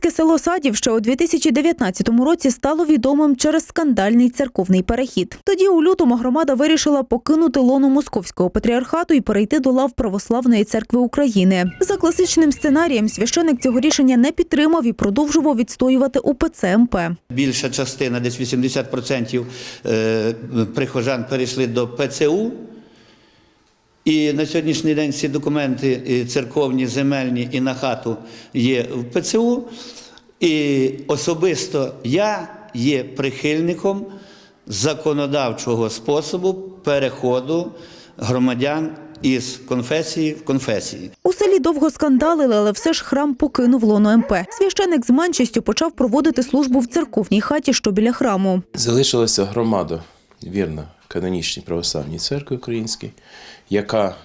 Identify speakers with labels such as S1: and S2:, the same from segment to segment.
S1: Українське село Садів ще у 2019 році стало відомим через скандальний церковний перехід. Тоді у лютому громада вирішила покинути лоно московського патріархату і перейти до лав Православної церкви України. За класичним сценарієм священик цього рішення не підтримав і продовжував відстоювати УПЦ МП.
S2: Більша частина, десь 80% е, прихожан перейшли до ПЦУ. І на сьогоднішній день всі документи церковні, земельні і на хату є в ПЦУ. І особисто я є прихильником законодавчого способу переходу громадян із конфесії в конфесії.
S1: У селі довго скандалили, але все ж храм покинув лоно МП. Священик з меншістю почав проводити службу в церковній хаті, що біля храму.
S3: Залишилася громада, вірна канонічній православній церкві українській, яка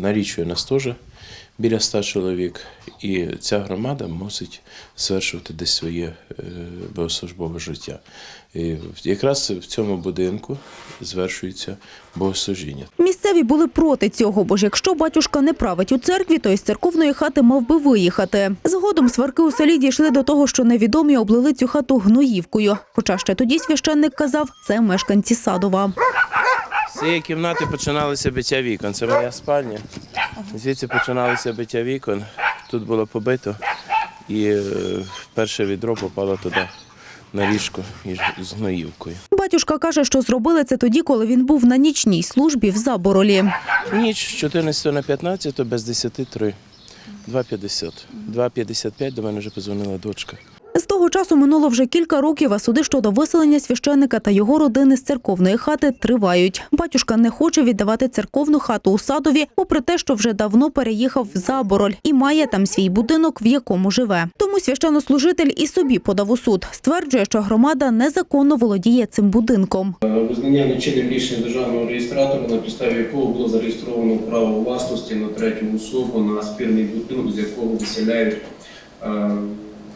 S3: нарічує нас теж біля ста чоловік, і ця громада мусить звершувати десь своє е, богослужбове життя. І якраз в цьому будинку звершується богослужіння.
S1: Місцеві були проти цього, бо ж якщо батюшка не править у церкві, то із церковної хати мав би виїхати. Згодом сварки у селі дійшли до того, що невідомі облили цю хату гноївкою. Хоча ще тоді священник казав, це мешканці Садова.
S3: Цієї кімнати починалося биття вікон. Це моя спальня. Звідси починалося биття вікон. Тут було побито, і е, перше відро попало туди на ліжко із з гноївкою.
S1: Батюшка каже, що зробили це тоді, коли він був на нічній службі в Заборолі.
S3: Ніч з 14 на 15 без 10 3. 2,50. 2,55 до мене вже позвонила дочка.
S1: Того часу минуло вже кілька років, а суди щодо виселення священника та його родини з церковної хати тривають. Батюшка не хоче віддавати церковну хату у садові, попри те, що вже давно переїхав в Забороль і має там свій будинок, в якому живе. Тому священнослужитель і собі подав у суд. Стверджує, що громада незаконно володіє цим будинком.
S4: Визнання нечинним рішення державного реєстратора, на підставі якого було зареєстровано право власності на третю особу на спірний будинок, з якого виселяють е,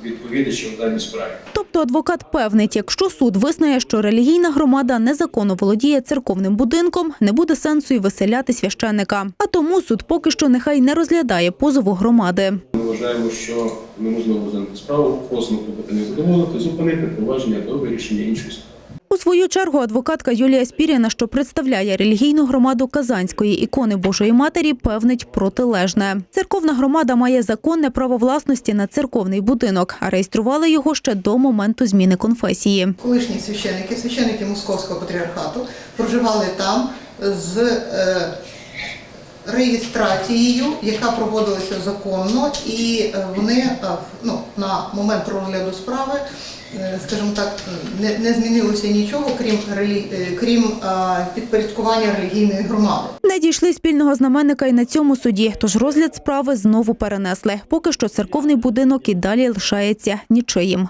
S4: відповідачів в даній справі.
S1: Тобто адвокат певнить, якщо суд визнає, що релігійна громада незаконно володіє церковним будинком, не буде сенсу і виселяти священника. А тому суд поки що нехай не розглядає позову громади.
S4: Ми вважаємо, що неможливо розглянути справу, просимо клопотання задоволити, зупинити провадження до вирішення іншої справи.
S1: Свою чергу адвокатка Юлія Спіріна, що представляє релігійну громаду Казанської ікони Божої Матері, певнить протилежне. Церковна громада має законне право власності на церковний будинок, а реєстрували його ще до моменту зміни конфесії.
S5: колишні священики, священики Московського патріархату проживали там з е, реєстрацією, яка проводилася законно, і е, вони е, ну, на момент розгляду справи, скажімо так, не, не змінилося нічого, крім, е, крім е, підпорядкування релігійної громади.
S1: Не дійшли спільного знаменника і на цьому суді, тож розгляд справи знову перенесли. Поки що церковний будинок і далі лишається нічиїм.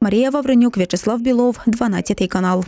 S1: Марія Вавренюк, В'ячеслав Білов, 12 канал.